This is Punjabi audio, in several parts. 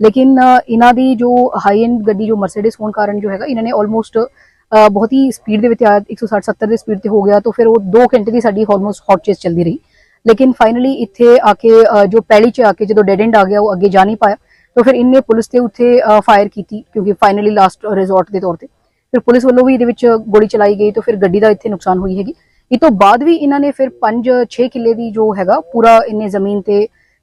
ਲੇਕਿਨ ਇਹਨਾਂ ਦੀ ਜੋ ਹਾਈ ਐਂਡ ਗੱਡੀ, ਜੋ ਮਰਸੀਡੀਜ਼ ਹੋਣ ਕਾਰਨ ਜੋ ਹੈਗਾ, ਇਹਨਾਂ ਨੇ ਆਲਮੋਸਟ ਬਹੁਤ ਹੀ ਸਪੀਡ ਦੇ ਵਿੱਚ ਆ 160 70 ਦੇ ਸਪੀਡ ਤੇ ਹੋ ਗਿਆ, ਤਾਂ ਫਿਰ ਉਹ 2 ਘੰਟੇ ਦੀ ਸਾਡੀ ਆਲਮੋਸਟ ਹੌਟ ਚੇਸ ਚੱਲਦੀ ਰਹੀ। ਲੇਕਿਨ ਫਾਈਨਲੀ ਇੱਥੇ ਆ ਕੇ ਜੋ ਪੈਲੀ ਚ ਆ ਕੇ ਜਦੋਂ ਡੈਡ ਐਂਡ ਆ ਗਿਆ, ਉਹ ਅੱਗੇ ਜਾ ਨਹੀਂ ਪਾਇਆ, ਤਾਂ ਫਿਰ ਇਹਨੇ ਪੁਲਿਸ ਤੇ ਉੱਥੇ ਫਾਇਰ ਕੀਤੀ, ਕਿਉਂਕਿ ਫਾਈਨਲੀ ਲਾਸਟ ਰਿਜ਼ੋਰਟ ਦੇ ਤੌਰ ਤੇ। ਫਿਰ ਪੁਲਿਸ ਵੱਲੋਂ ਵੀ ਇਹਦੇ ਵਿੱਚ ਗੋਲੀ ਚਲਾਈ ਗਈ, ਤਾਂ ਫਿਰ ਗੱਡੀ ਦਾ ਇੱਥੇ ਨੁਕਸਾਨ ਹੋਈ ਹੈਗੀ। ਇਹ ਤੋਂ ਬਾਅਦ ਵੀ ਇਹਨਾਂ ਨੇ ਫਿਰ 5-6 ਕਿੱਲੇ ਦੀ ਜੋ ਹੈਗਾ, ਪੂਰਾ ਇਹਨੇ ਜ਼ਮੀਨ ਤੇ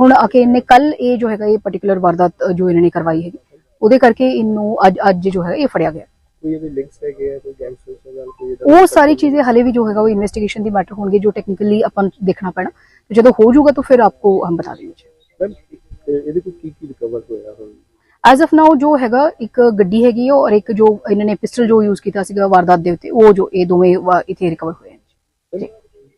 ਹੁਣ ਆ ਕੇ ਇਹਨੇ ਕੱਲ ਇਹ ਜੋ ਹੈਗਾ ਇਹ ਪਾਰਟਿਕੂਲਰ ਵਾਰਦਾਤ ਜੋ ਇਹਨਾਂ ਨੇ ਕਰਵਾਈ ਹੈਗੀ ਉਹਦੇ ਕਰਕੇ ਇਹਨੂੰ ਅੱਜ ਅੱਜ ਜੋ ਹੈ ਇਹ ਫੜਿਆ ਗਿਆ। ਕੋਈ ਇਹਦੇ ਲਿੰਕਸ ਹੈਗੇ ਆ ਕੋਈ ਗੈਂਗਸਟਰਸ ਨਾਲ ਕੋਈ ਇਹਦਾ ਉਹ ਸਾਰੀ ਚੀਜ਼ें ਹਲੇ ਵੀ ਜੋ ਹੈਗਾ ਉਹ ਇਨਵੈਸਟੀਗੇਸ਼ਨ ਦੀ ਮੈਟਰ ਹੋਣਗੇ ਜੋ ਟੈਕਨੀਕਲੀ ਆਪਾਂ ਨੂੰ ਦੇਖਣਾ ਪੈਣਾ। ਜਦੋਂ ਹੋ ਜਾਊਗਾ ਤਾਂ ਫਿਰ ਆਪਕੋ ਹਮ ਬਤਾ ਦੇंगे ਮੈਮ ਇਹਦੇ ਕੋਲ ਕੀ ਕੀ ਰਿਕਵਰ ਹੋਇਆ ਹੁਣ? ਐਜ਼ ਆਫ ਨਾਓ ਜੋ ਹੈਗਾ ਇੱਕ ਗੱਡੀ ਹੈਗੀ ਔਰ ਇੱਕ ਜੋ ਇਹਨਾਂ ਨੇ ਪਿਸਟਲ ਜੋ ਯੂਜ਼ ਕੀਤਾ ਸੀਗਾ ਵਾਰਦਾਤ ਦੇ ਉੱਤੇ ਉਹ ਜੋ ਇਹ ਦੋਵੇਂ ਇੱਥੇ ਰਿਕਵਰ ਹੋਏ ਮੈਮ,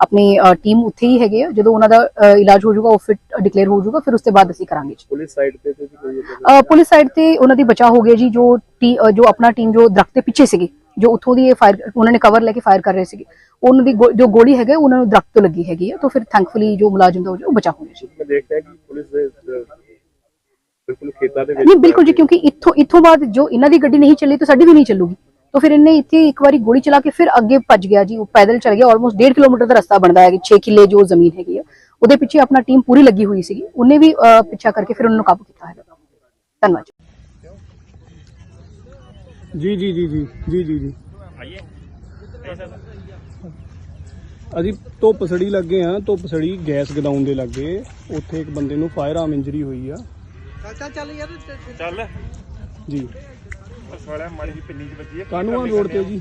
ਆਪਣੀ ਟੀਮ ਉੱਥੇ ਹੀ ਹੈਗੇ ਆ। ਜਦੋਂ ਉਹਨਾਂ ਦਾ ਇਲਾਜ ਹੋ ਜਾਊਗਾ ਉਹ ਫਿਟ ਡਿਕਲੇਅਰ ਹੋ ਜਾਊਗਾ ਫਿਰ ਉਸ ਤੋਂ ਬਾਅਦ ਅਸੀਂ ਕਰਾਂਗੇ ਪੁਲਿਸ ਸਾਈਡ ਤੇ ਤੇ ਕੋਈ ਪੁਲਿਸ ਸਾਈਡ ਤੇ ਉਹਨਾਂ ਦੀ ਬਚਾਅ ਹੋ ਗਿਆ ਜੀ ਜੋ ਜੋ ਆਪਣਾ ਟੀਮ ਜੋ ਦਰਖਤ ਦੇ ਪਿੱਛੇ ਸੀਗੀ ਜੋ ਉੱਥੋਂ ਦੀ ਇਹ ਫਾਇਰ ਉਹਨਾਂ ਨੇ ਕਵਰ ਲੈ ਕੇ ਫਾਇਰ ਕਰ ਰਹੇ ਸੀਗੇ। ਉਹਨਾਂ ਦੀ ਜੋ ਗੋਲੀ ਹੈਗਾ ਉਹਨਾਂ ਨੂੰ ਦਰਖਤ ਤੋਂ ਲੱਗੀ ਹੈਗੀ ਆ ਤਾਂ ਫਿਰ ਥੈਂਕਫੁਲੀ ਜੋ ਮੁਲਾਜ਼ਮ ਦਾ ਉਹ ਬਚਾਅ ਹੋ ਗਿਆ ਜੀ। ਮੈਂ ਦੇਖਦਾ ਕਿ ਪੁਲਿਸ ਦੇ ਬਿਲਕੁਲ ਖੇਤਾਂ ਦੇ ਵਿੱਚ ਨਹੀਂ ਬਿਲਕੁਲ ਜੀ ਕਿਉਂਕਿ ਇੱਥੋਂ ਇੱਥੋਂ ਬਾਅਦ ਜੋ ਇਹਨਾਂ ਦੀ ਗੱਡੀ ਨਹੀਂ ਚੱਲੀ ਤਾਂ ਸਾਡੀ ਵੀ ਨਹੀਂ ਚੱਲੂਗੀ। तो फिर इनने इतने एक बार गोली चला के फिर अगे भज गया जी पैदल चल गया ऑलमोस्ट डेढ़ किलोमीटर ਦਾ ਰਸਤਾ ਬਣਦਾ ਹੈ ਕਿ 6 ਕਿਲੇ ਜੋ ਜ਼ਮੀਨ ਹੈਗੀ ਹੈ ਉਹਦੇ ਪਿੱਛੇ ਆਪਣਾ ਟੀਮ ਪੂਰੀ ਲੱਗੀ ਹੋਈ ਸੀਗੀ। ਉਹਨੇ ਵੀ ਪਿੱਛਾ ਕਰਕੇ ਫਿਰ ਉਹਨਾਂ ਨੂੰ ਕਾਬੂ ਕੀਤਾ ਹੈ ਧੰਨਵਾਦ ਜੀ। ਜੀ ਜੀ ਜੀ ਜੀ ਜੀ ਜੀ ਅਸੀਂ ਧੁੱਪ ਸੜੀ ਲੱਗੇ ਆ ਧੁੱਪ ਸੜੀ ਗੈਸ ਗਦਾਉਣ ਦੇ ਲੱਗੇ। ਉੱਥੇ ਇੱਕ ਬੰਦੇ ਨੂੰ ਫਾਇਰ ਆਰਮ ਇੰਜਰੀ ਹੋਈ ਆ। ਚੱਲ ਚੱਲ ਯਾਰ। ਚੱਲ ਜੀ। ਸਾਲਿਆ ਮਾੜੀ ਜੀ ਪਿੰਨੀ ਚ ਵੱਜੀ ਹੈ ਕਾਨੂੰਨ ਰੋਡ ਤੇ ਜੀ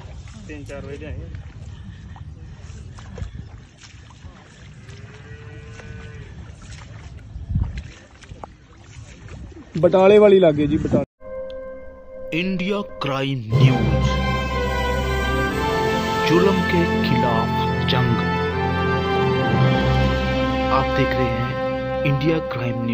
3-4 ਵਜੇ ਆਏ ਬਟਾਲੇ ਵਾਲੀ ਲੱਗੇ ਜੀ ਬਟਾਲੇ इंडिया क्राइम न्यूज जुल्म के खिलाफ जंग आप देख रहे हैं इंडिया क्राइम न्यूज